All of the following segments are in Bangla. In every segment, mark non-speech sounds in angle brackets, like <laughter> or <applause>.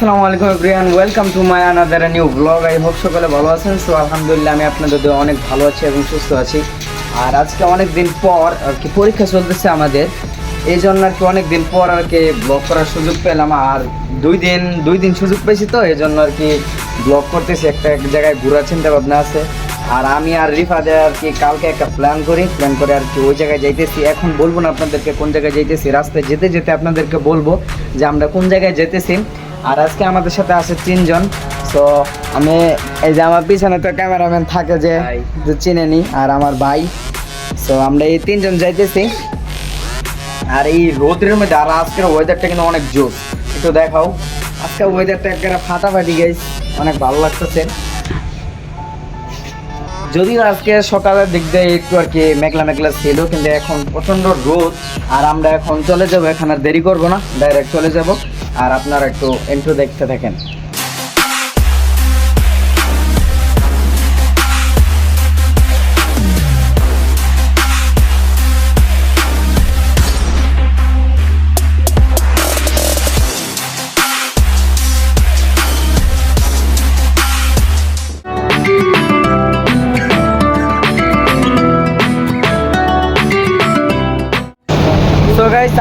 আসসালামু আলাইকুম everyone, welcome to my another new blog. I hope সকলে ভালো আছেন। সো আলহামদুলিল্লাহ, আমি আপনাদের অনেক ভালো আছি এবং সুস্থ আছি। আর আজকে অনেক দিন পর আর কি পরীক্ষা চলতেছে আমাদের। এই জন্য আর কি অনেক দিন পর আর কি ব্লগ করার সুযোগ পেলাম। আর দুই দিন দুই দিন সুযোগ পেয়েছি তো, এই জন্য আর কি ব্লগ করতেছি। একটা এক জায়গায় ঘোরার চিন্তা ভাবনা আছে। আর আমি আর রিফাদে আর কি কালকে একটা প্ল্যান করি। প্ল্যান করে আর কি ওই জায়গায় যাইতেছি। এখন বলব না আপনাদেরকে কোন জায়গায় যাইতেছি। রাস্তায় যেতে যেতে আপনাদেরকে বলব যে আমরা কোন জায়গায় যেতেছি। আর আজকে আমাদের সাথে আছে তিনজন। তো আমি এই যে আমার পিছনে তো ক্যামেরাম্যান থাকে যে চিনে নি আর আমার ভাই। তো আমরা এই তিনজন যাইতেছি। আর এই রোদের মধ্যে আর আজকের ওয়েদারটা কিন্তু অনেক জোর একটু দেখাও। আজকে ওয়েদারটা একেবারে ফাটাফাটি গাইস অনেক ভালো লাগতেছে। যদিও আজকে সকালের দিক দিয়ে একটু আর কি মেঘলা মেঘলা ছিল কিন্তু এখন প্রচণ্ড রোদ। আর আমরা এখন চলে যাব এখানে দেরি করব না ডাইরেক্ট চলে যাব। আর আপনারা একটু এন্ট্রো দেখতে থাকেন।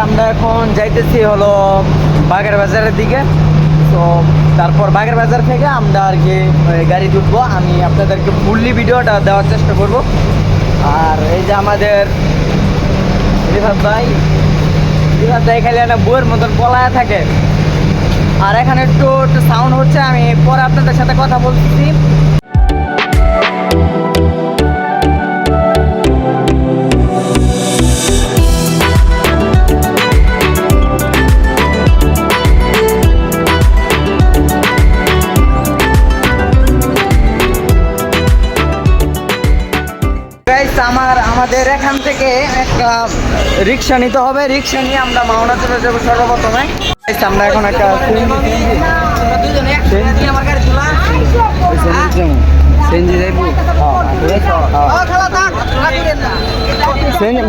আমরা এখন যাইতেছি হলো বাগের বাজারের দিকে। তো তারপর বাগের বাজার থেকে আমরা আর কি গাড়ি উঠবো আমি আপনাদেরকে ফুললি ভিডিওটা দেওয়ার চেষ্টা করব। আর এই যে আমাদের রিফাত ভাই ভাই খালি একটা বইয়ের মতন পলায় থাকে। আর এখানে একটু একটু সাউন্ড হচ্ছে, আমি পরে আপনাদের সাথে কথা বলতেছি। এখান থেকে একটা রিক্সা নিতে হবে। রিক্সা নিয়ে আমরা মাওনা চলে যাব সর্বপ্রথমে। আমরা এখন একটা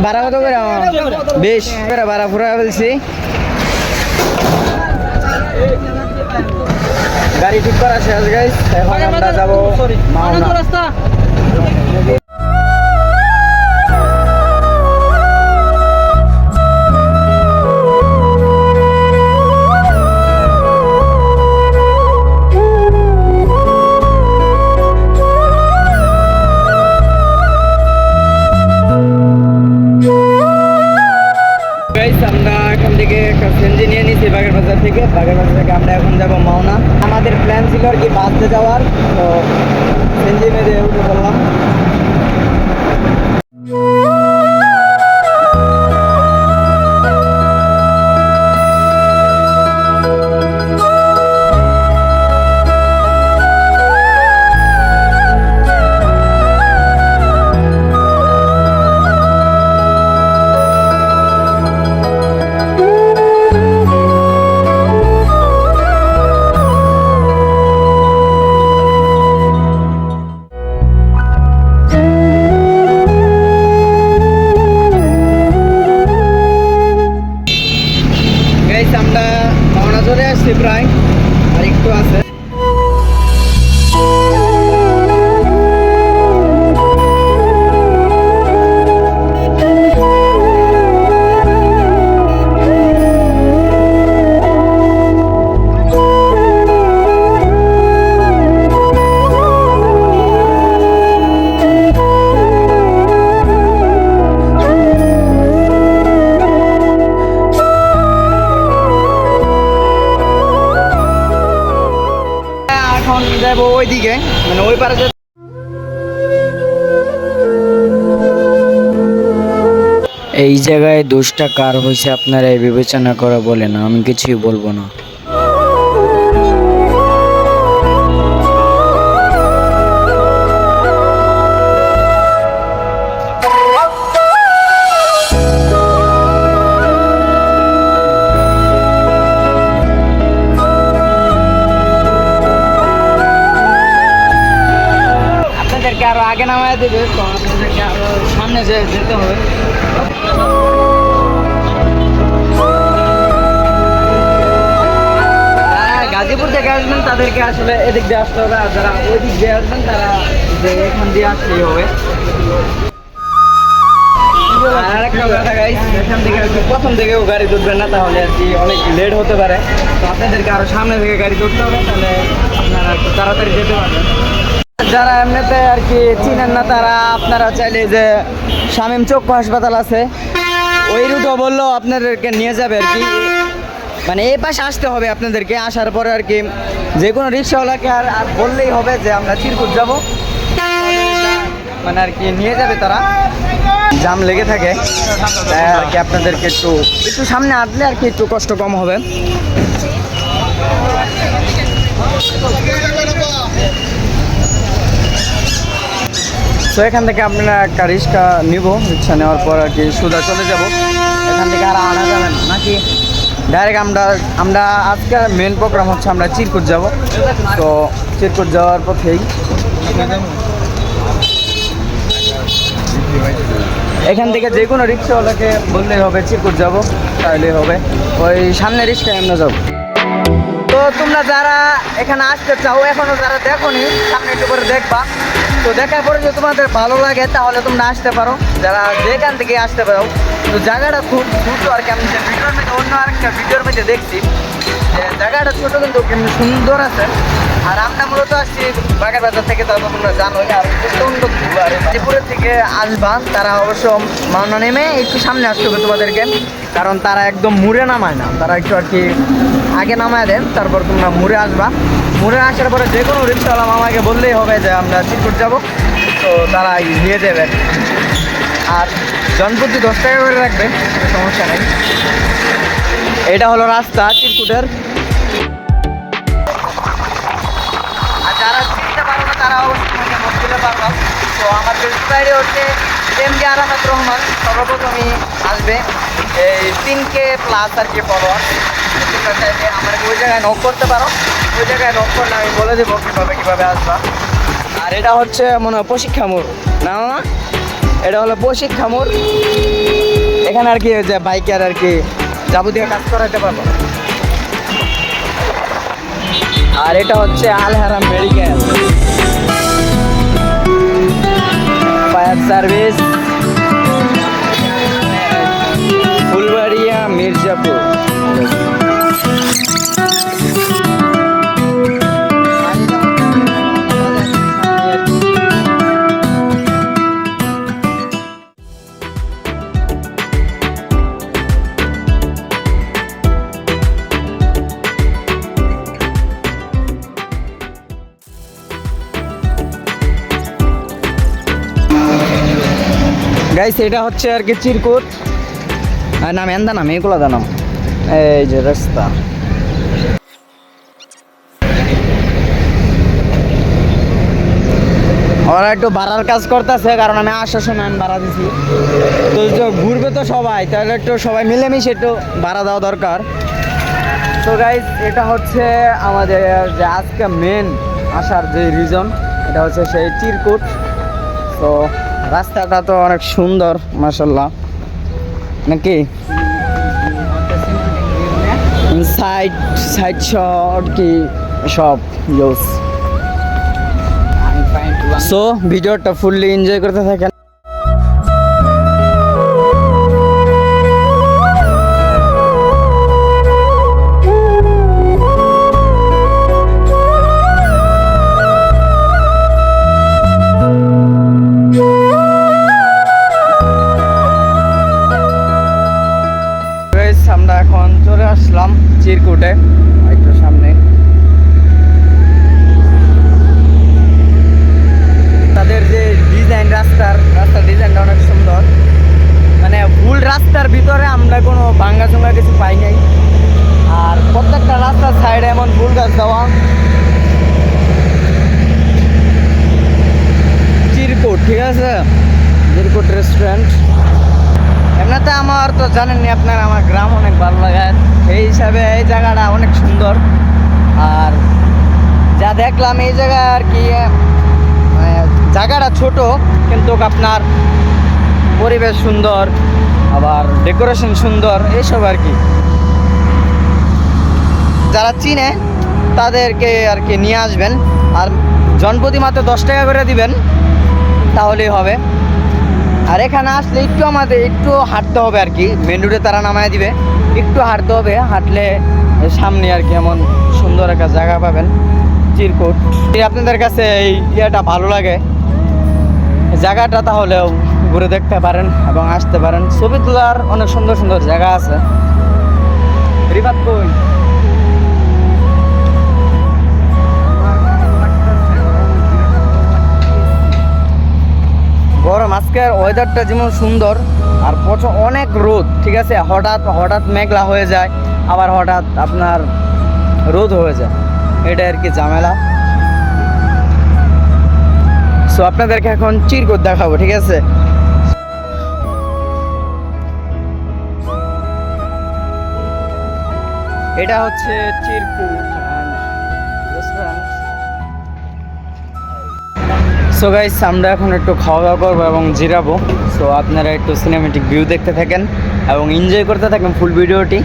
ভাড়া কত করে? বেশ করে ভাড়া ফুরা ফেলছি। গাড়ি ঠিক করা শেষ গাইস এখন আমরা যাব মাওনা। থেকে বাগেরবাজার থেকে আমরা এখন যাব মাওনা। আমাদের প্ল্যান ছিল আর কি বাসে যাওয়ার, তো মেরে উঠে পড়লাম। এখন যাব ওইদিকে মানে ওই পারে এই জায়গায় দোষটা কার হয়েছে আপনারা এই বিবেচনা করা বলে না, আমি কিছুই বলব না। আপনাদেরকে আরও আগে নামায় দেবে, তো আপনাদেরকে আরও সামনে যেতে হবে। যারা গাজীপুর থেকে আসবেন, তাদেরকে আসলে এদিক দিয়ে আসতে হবে, আর যারা ওই দিক দিয়ে আসবেন, তারা এখান দিয়ে আসলেই হবে। আর একটা কথা এখান থেকে প্রথম থেকেও গাড়ি তুলবেন না, তাহলে আর কি অনেক লেট হতে পারে। তো আপনাদেরকে আরও সামনে থেকে গাড়ি তুলতে হবে, তাহলে আপনারা একটু তাড়াতাড়ি যেতে পারবেন। যারা এমনিতে আর কি চিনেন না তারা, আপনারা চাইলে যে শামীম চক্ষু হাসপাতাল আছে, ওই রুটও বললেও আপনাদেরকে নিয়ে যাবে আর কি। মানে এই পাশে আসতে হবে আপনাদেরকে, আসার পরে আর কি যে কোনো রিক্সাওয়ালাকে আর আর বললেই হবে যে আমরা চিরকুট যাব। মানে আর কি নিয়ে যাবে তারা। জাম লেগে থাকে। আর কি আপনাদেরকে একটু একটু সামনে আসলে আর কি একটু কষ্ট কম হবে। তো এখান থেকে আপনারা একটা রিক্সা নিব রিক্সা নেওয়ার পর আর কি সোজা চলে যাব। এখান থেকে আর আনা যাবে না। নাকি ডাইরেক্ট আমরা আমরা আজকের মেন প্রোগ্রাম হচ্ছে আমরা চিরকুট যাব। তো চিরকুট যাওয়ার পথেই এখান থেকে যে কোনো রিক্সাওয়ালাকে বললেই হবে, চিরকুট যাব তাহলেই হবে। ওই সামনে রিক্সায় আমরা যাব। তো তোমরা যারা এখানে আসতে চাও, এখনও যারা দেখোনি, সামনে একটু করে দেখবা। তো দেখার পরে যদি তোমাদের ভালো লাগে, তাহলে তোমরা আসতে পারো। যারা যেখান থেকে আসতে পারো তো জায়গাটা খুব সুন্দর আর কি, আমি ভিডিওর মধ্যে অন্য আরেকটা ভিডিওর মধ্যে দেখছি, যে জায়গাটা ছোট কিন্তু সুন্দর আছে। আর আমরা মূলত আসছি বাগের বাজার থেকে তারপর তোমরা জানোই, আর প্রচণ্ড গাজীপুরের থেকে আসবা, তারা অবশ্য মাওনা নেমে একটু সামনে আসতে হবে তোমাদেরকে, কারণ তারা একদম মুড়ে নামায় না, তারা একটু আর কি আগে নামায় দেন, তারপর তোমরা মুড়ে আসবা। মুড়ে আসার পরে যে কোনো রিক্সাওয়ালা মামাকে বললেই হবে যে আমরা চিরকুট যাব। তো তারা নিয়ে দেবে আর জনপ্রতি দশ টাকা করে রাখবে সমস্যা নেই। এটা হলো রাস্তা চিরকুটের আর যারা না তো আমার হচ্ছে এম রহমান। আসবে প্লাস আমার ওই জায়গায় নক করতে পারো। ওই জায়গায় নক করলে আমি বলে দেবো কীভাবে কীভাবে আসবা। আর এটা হচ্ছে মনে হয় প্রশিক্ষা মোড়। না এটা হলো প্রশিক্ষা মোড়। এখানে আর কি যে বাইকের আর কি যাবতীয় কাজ করাতে পারব। আর এটা হচ্ছে আলহারা medical fire service Phulbaria, Mirzapur. Guys এটা হচ্ছে আর কি চিরকুট। নাম এন্দা নাম এগুলো দানাম। এই যে রাস্তা। ওরা একটু ভাড়ার কাজ করতেছে, কারণ আমি আসার সময় আমি ভাড়া দিছি। তো ঘুরবে তো সবাই, তাহলে একটু সবাই মিলেমিশে একটু ভাড়া দেওয়া দরকার। তো গাইস এটা হচ্ছে আমাদের যে আজকে মেন আসার যে রিজন এটা হচ্ছে সেই চিরকুট। তো রাস্তাটা তো অনেক সুন্দর মাসাল্লাহ নাকি? সাইড সাইড শট কি সব ইউজ সো ভিডিওটা ফুললি এনজয় করতে থাকেন এই জায়গায় আর কি জায়গাটা ছোট, কিন্তু আপনার পরিবেশ সুন্দর, আবার ডেকোরেশন সুন্দর, এইসব আর কি। যারা চিনে, তাদেরকে আর কি নিয়ে আসবেন। আর জনপ্রতি মাত্র দশ টাকা করে দিবেন, তাহলেই হবে। আর এখানে আসলে একটু আমাদের একটু হাঁটতে হবে আর কি মেন রোডে তারা নামায় দিবে। একটু হাঁটতে হবে, হাঁটলে সামনে আর কি এমন সুন্দর একটা জায়গা পাবেন। চিরকুট আপনাদের কাছে এই ইয়েটা ভালো লাগে, জায়গাটা তাহলেও ঘুরে দেখতে পারেন এবং আসতে পারেন। ছবি তোলার অনেক সুন্দর সুন্দর জায়গা আছে। গরম, আজকের ওয়েদারটা যেমন সুন্দর, আর প্রচুর অনেক রোদ, ঠিক আছে? হঠাৎ হঠাৎ মেঘলা হয়ে যায়, আবার হঠাৎ আপনার রোদ হয়ে যায়। এটা আর কি ঝামেলা। সো আপনাদেরকে এখন চিরকুট দেখাবো, ঠিক আছে? এটা হচ্ছে চিরকুট সো গাইস আমরা এখন একটু খাওয়া দাওয়া করব এবং জিরাবো। সো আপনারা একটু সিনেমেটিক ভিউ দেখতে থাকেন এবং এনজয় করতে থাকেন ফুল ভিডিওটি।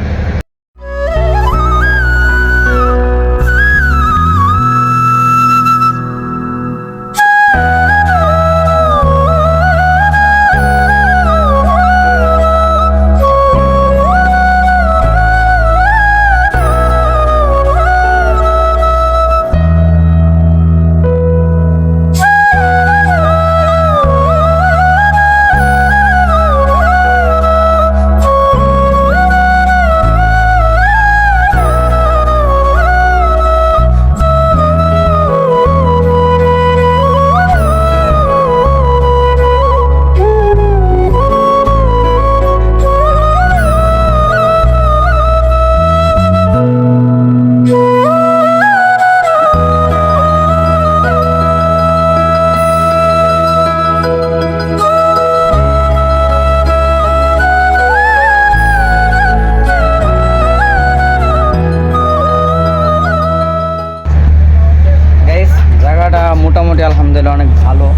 আলহামদুলিল্লাহ অনেক ভালো।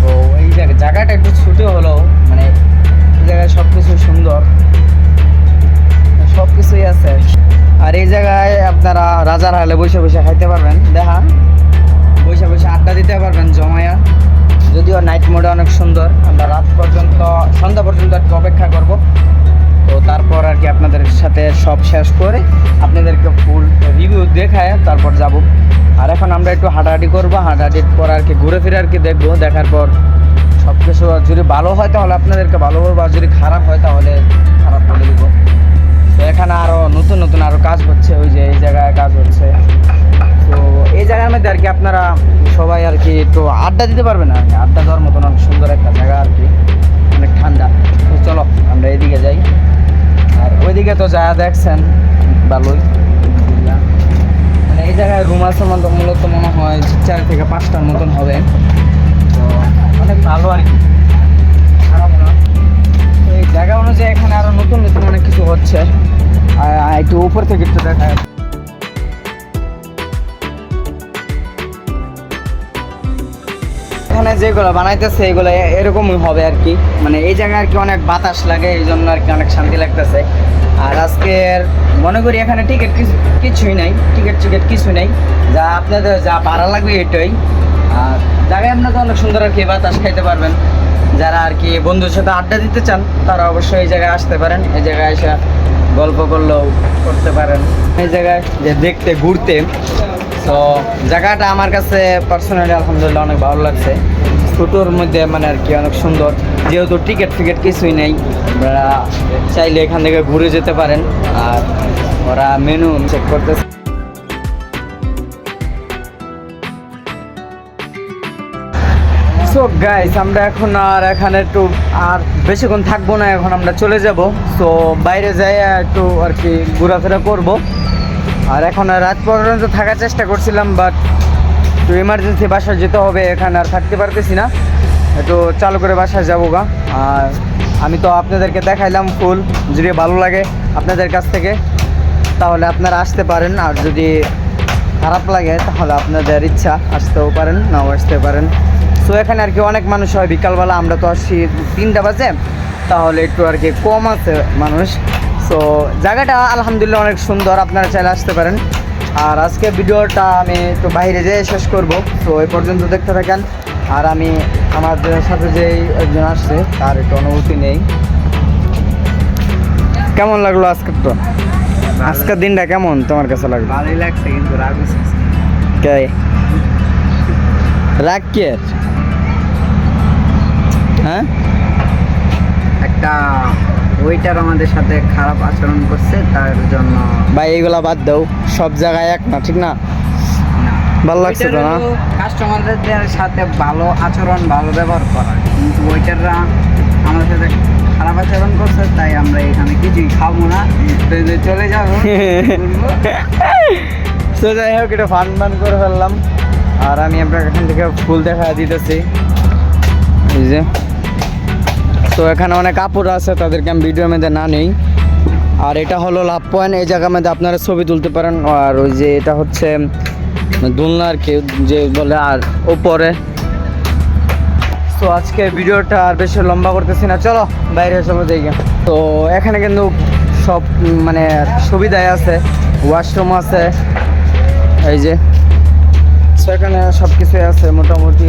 তো এই জায়গা- জায়গাটা একটু ছোটো হলো মানে এই জায়গায় সব কিছু সুন্দর। সব কিছুই আছে। আর এই জায়গায় আপনারা রাজার হালে বসে বসে খাইতে পারবেন। দেখা বসে বসে আড্ডা দিতে পারবেন জমায়া। যদিও নাইট মোডে অনেক সুন্দর। আমরা রাত পর্যন্ত, সন্ধ্যা পর্যন্ত একটু অপেক্ষা করব। তো তারপর আর কি আপনাদের সাথে সব শেষ করে আপনাদেরকে ফুল রিভিউ দেখায় তারপর যাব। আর এখন আমরা একটু হাঁটাহাঁটি করব, হাঁটাহাঁটির পর আর কি ঘুরে ফিরে আর কি দেখব। দেখার পর সব কিছু যদি ভালো হয় তাহলে আপনাদেরকে ভালো বলব আর যদি খারাপ হয় তাহলে খারাপ বলে দিব। তো এখানে আরও নতুন নতুন আরও কাজ হচ্ছে, ওই যে এই জায়গায় কাজ হচ্ছে। তো এই জায়গার মধ্যে আর কি আপনারা সবাই আর কি একটু আড্ডা দিতে পারবেন আর কি। আড্ডা দেওয়ার মতন অনেক সুন্দর একটা জায়গা আর কি। ঠান্ডা। তো চলো, আমরা এদিকে যাই। আর ওইদিকে তো যা দেখছেন, ভালোই। মানে এই জায়গায় রুম আছে মূলত মনে হয় চার থেকে পাঁচটার মতন হবে। তো অনেক ভালো আর কি। খারাপ না। এই জায়গা অনুযায়ী এখানে আরও নতুন নতুন অনেক কিছু হচ্ছে। আর একটু উপর থেকে একটু দেখা এখানে যেগুলো বানাইতেছে, এগুলো এরকমই হবে আর কি। মানে এই জায়গায় আর কি অনেক বাতাস লাগে, এই জন্য আর কি অনেক শান্তি লাগতেছে। আর আজকের, মনে করি এখানে টিকিট কিছুই নাই টিকিট টিকিট কিছুই নাই। যা আপনাদের যা ভাড়া লাগবে এটাই। আর জায়গায় আপনাদের অনেক সুন্দর আর কি বাতাস খাইতে পারবেন। যারা আর কি বন্ধুর সাথে আড্ডা দিতে চান, তারা অবশ্যই এই জায়গায় আসতে পারেন। এই জায়গায় এসে গল্প করলেও করতে পারেন। এই জায়গায় যে দেখতে, ঘুরতে তো জায়গাটা আমার কাছে পার্সোনালি আলহামদুলিল্লাহ অনেক ভালো লাগছে। ছোটোর মধ্যে মানে আর কি অনেক সুন্দর। যেহেতু টিকিট ফিকেট কিছুই নেই, আপনারা চাইলে এখান থেকে ঘুরে যেতে পারেন। আর ওরা মেনু চেক করতেছে। সো গাইস আমরা এখন আর এখানে একটু আর বেশিক্ষণ থাকব না, এখন আমরা চলে যাব। সো বাইরে যাই একটু আর কি ঘোরাফেরা করব। আর এখন রাত পর্যন্ত থাকার চেষ্টা করছিলাম বাট একটু এমার্জেন্সি বাসায় যেতে হবে, এখানে আর থাকতে পারতেছি না। একটু চালু করে বাসায় যাব গা। আর আমি তো আপনাদেরকে দেখাইলাম ফুল, যদি ভালো লাগে আপনাদের কাছ থেকে, তাহলে আপনারা আসতে পারেন। আর যদি খারাপ লাগে, তাহলে আপনাদের ইচ্ছা আসতেও পারেন, নাও আসতে পারেন। সো এখানে আর কি অনেক মানুষ হয়, বিকালবেলা আমরা তো আসছি তিনটা বাজে, তাহলে একটু আর কি কম আছে মানুষ। সো জায়গাটা আলহামদুলিল্লাহ অনেক সুন্দর আপনারা চাইলে আসতে পারেন। আর আজকে ভিডিওটা আমি একটু বাইরে যেয়ে শেষ করব। তো এই পর্যন্ত দেখতে থাকেন। আর আমি আমার সাথে যে একজন আসছে তার একটু অনুভূতি নেই। কেমন লাগল আজকের তো? আজকের দিনটা কেমন তোমার কাছে লাগল? ভালোই লাগছে কিন্তু রাগ কে? রাগ কে হ্যাঁ? একটা ওয়েটার আমাদের সাথে খারাপ আচরণ করছে তার জন্য ভাই এইগুলা বাদ দাও। সব জায়গায় এক না ঠিক না? ভালো লাগছে তো না? কাস্টমারদের সাথে ভালো আচরণ ভালো ব্যবহার করা। কিন্তু ওয়েটাররা আমাদের সাথে খারাপ আচরণ করছে তাই আমরা এখানে কিছুই খাব না। চলে যাব <laughs> তো যাই হোক এটা ফান ফান করে ফেললাম। আর আমি আপনার এখান থেকে ফুল দেখা দিতেছি। এই যে। তো এখানে অনেক কাপড় আছে, তাদেরকে আমি ভিডিওর মধ্যে না নেই। আর এটা হলো লাভ পয়েন্ট এই জায়গার মধ্যে আপনারা ছবি তুলতে পারেন। আর ওই যে এটা হচ্ছে দোলনা আর কি যে বলে, আর ওপরে তো আজকে ভিডিওটা আর বেশি লম্বা করতেছি না, চলো বাইরে চলো গে। তো এখানে কিন্তু সব মানে সুবিধাই আছে ওয়াশরুম আছে, এই যে। সেখানে সব কিছুই আছে মোটামুটি।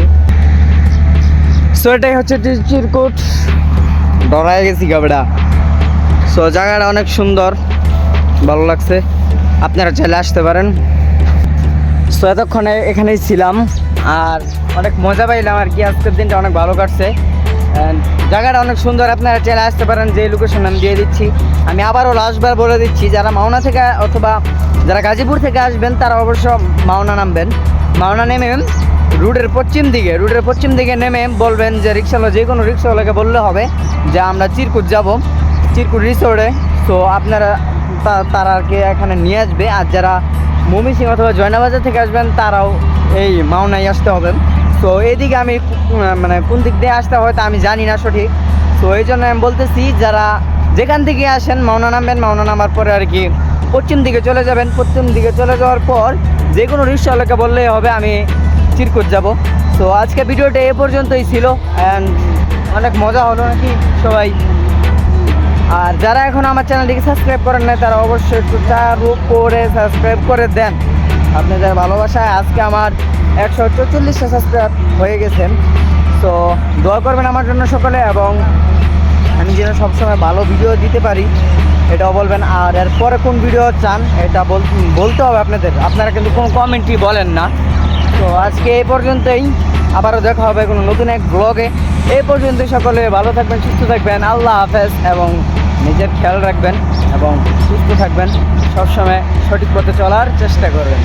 সো এটাই হচ্ছে চিরকুট ডরাই গেছি গাবড়া সো জায়গাটা অনেক সুন্দর। ভালো লাগছে। আপনারা চাইলে আসতে পারেন। সো এতক্ষণে এখানেই ছিলাম। আর অনেক মজা পাইলাম আর কি। আজকের দিনটা অনেক ভালো কাটছে। জায়গাটা অনেক সুন্দর। আপনারা চাইলে আসতে পারেন। যে লোকেশন আমি দিয়ে দিচ্ছি। আমি আবারও লাস্টবার বলে দিচ্ছি, যারা মাওনা থেকে অথবা যারা গাজীপুর থেকে আসবেন, তারা অবশ্য মাওনা নামবেন। মাওনা নেমে রুটের পশ্চিম দিকে, রুটের পশ্চিম দিকে নেমে বলবেন যে রিক্সাওয়ালা, যে কোনো রিক্সাওয়ালাকে বললে হবে যে আমরা চিরকুট যাব, চিরকুট রিসোর্টে তো আপনারা তা- তারা আর কি এখানে নিয়ে আসবে। আর যারা মমি সিং অথবা জয়নাবাজার থেকে আসবেন, তারাও এই মাওনাই আসতে হবে। তো এইদিকে আমি মানে কোন দিক দিয়ে আসতে হয় তা আমি জানি না সঠিক। তো এই জন্য আমি বলতেছি, যারা যেখান থেকে আসেন, মাওনা নামবেন, মাওনা নামার পরে আর কি পশ্চিম দিকে চলে যাবেন। পশ্চিম দিকে চলে যাওয়ার পর যে কোনো রিক্সাওয়ালাকে বললেই হবে, আমি চিরকুট যাব। তো আজকে ভিডিওটা এ পর্যন্তই ছিল অ্যান্ড অনেক মজা হলো নাকি সবাই? আর যারা এখন আমার চ্যানেলটিকে সাবস্ক্রাইব করেন না তারা অবশ্যই একটু চালু করে সাবস্ক্রাইব করে দেন। আপনাদের ভালোবাসায় আজকে আমার একশো চল্লিশটা সাবস্ক্রাইব হয়ে গেছেন তো দোয়া করবেন আমার জন্য সকলে, এবং আমি যেন সবসময় ভালো ভিডিও দিতে পারি, এটাও বলবেন। আর এরপরে কোন ভিডিও চান, এটা বল- বলতে হবে আপনাদের। আপনারা কিন্তু কোনো কমেন্টই বলেন না। তো আজকে এই পর্যন্তই। আবারও দেখা হবে কোনো নতুন এক ব্লগে এই পর্যন্তই সকলে, ভালো থাকবেন, সুস্থ থাকবেন, আল্লাহ হাফেজ, এবং নিজের খেয়াল রাখবেন, এবং সুস্থ থাকবেন। সবসময় সঠিক পথে চলার চেষ্টা করবেন।